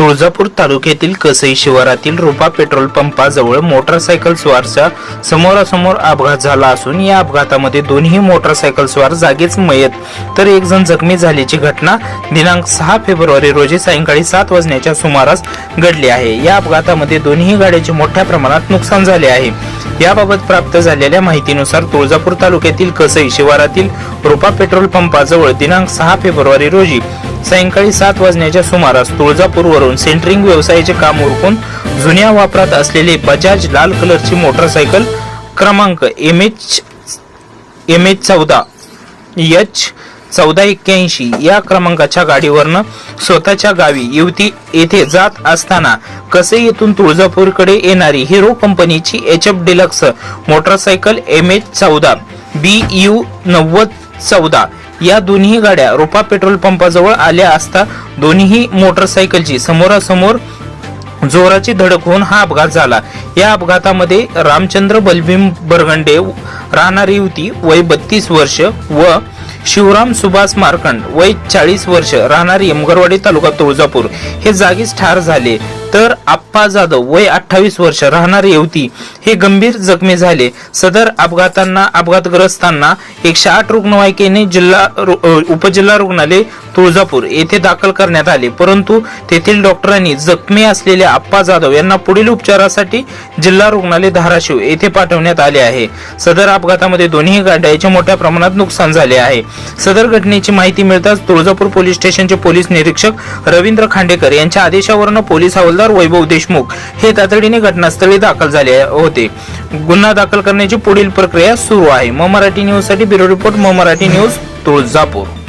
तुळजापूर तालुक्यातील कसई शिवारातील रुपा पेट्रोल पंपाजवळ मोटरसायकल स्वारचा समोरासमोर अपघात झाला असून या अपघातामध्ये दोन्ही मोटरसायकल स्वार जागीच मयत. तर एक जण जखमी झाल्याची घटना दिनांक सहा फेब्रुवारी रोजी सायंकाळी सात वाजण्याच्या सुमारास घडली आहे. या अपघातामध्ये दोन्ही गाड्यांचे मोठ्या प्रमाणात नुकसान झाले आहे. याबाबत प्राप्त झालेल्या माहितीनुसार तुळजापूर तालुक्यातील कसई शिवारातील रुपा पेट्रोल पंपाजवळ दिनांक सहा फेब्रुवारी रोजी सायंकाळी सात वाजण्याच्या सुमारास तुळजापूरवरून सेंटरिंग व्यवसायाचे काम उरकून जुन्या वापरात असलेले बजाज लाल कलरची मोटरसायकल क्रमांक एम एच एम एच चौदा एच चौदा एक्क्याऐंशी या क्रमांकाच्या गाडीवरनं स्वतःच्या गावी युवती येथे जात असताना कसे येथून तुळजापूरकडे येणारी हिरो कंपनीची H F deluxe motorcycle M H चौदा बी यू नव्वद चौदा. या दोन्ही गाड्या रोपा पेट्रोल पंपाजवळ आल्या असता दोन्ही मोटरसायकलची समोरासमोर जोराची धडक होऊन हा अपघात झाला. या अपघातामध्ये रामचंद्र बलभीम बरगंडे राहणारी युवती वय बत्तीस वर्ष व शिवराम सुभाष मार्कंड वय चाळीस वर्ष राहणारी यमगरवाडी तालुका तुळजापूर. हे जागीच ठार झाले. तर आप्पा जाधव वय अठ्ठावीस वर्ष राहणारी युवती हे गंभीर जखमी झाले. सदर अपघातांना अपघातग्रस्तांना एकशे आठ रुग्णवाहिकेने जिल्हा उपजिल्हा रुग्णालय तुळजापूर येथे दाखल करण्यात आले. परंतु तेथील डॉक्टरांनी जखमी असलेल्या आप्पा जाधव यांना पुढील उपचारासाठी जिल्हा रुग्णालय धाराशिव येथे पाठवण्यात आले आहे. सदर अपघातामध्ये दोन्ही गाड्यांचे मोठ्या प्रमाणात नुकसान झाले आहे. सदर घटनेची माहिती मिळताच तुळजापूर पोलीस स्टेशनचे पोलीस निरीक्षक रवींद्र खांडेकर यांच्या आदेशावरून पोलीस हवालदार वैभव देशमुख हे तातडीने घटनास्थळी दाखल झाले होते. गुन्हा दाखल करण्याची पुढील प्रक्रिया सुरू आहे. म मराठी न्यूजसाठी ब्युरो रिपोर्ट म मराठी न्यूज तुळजापूर.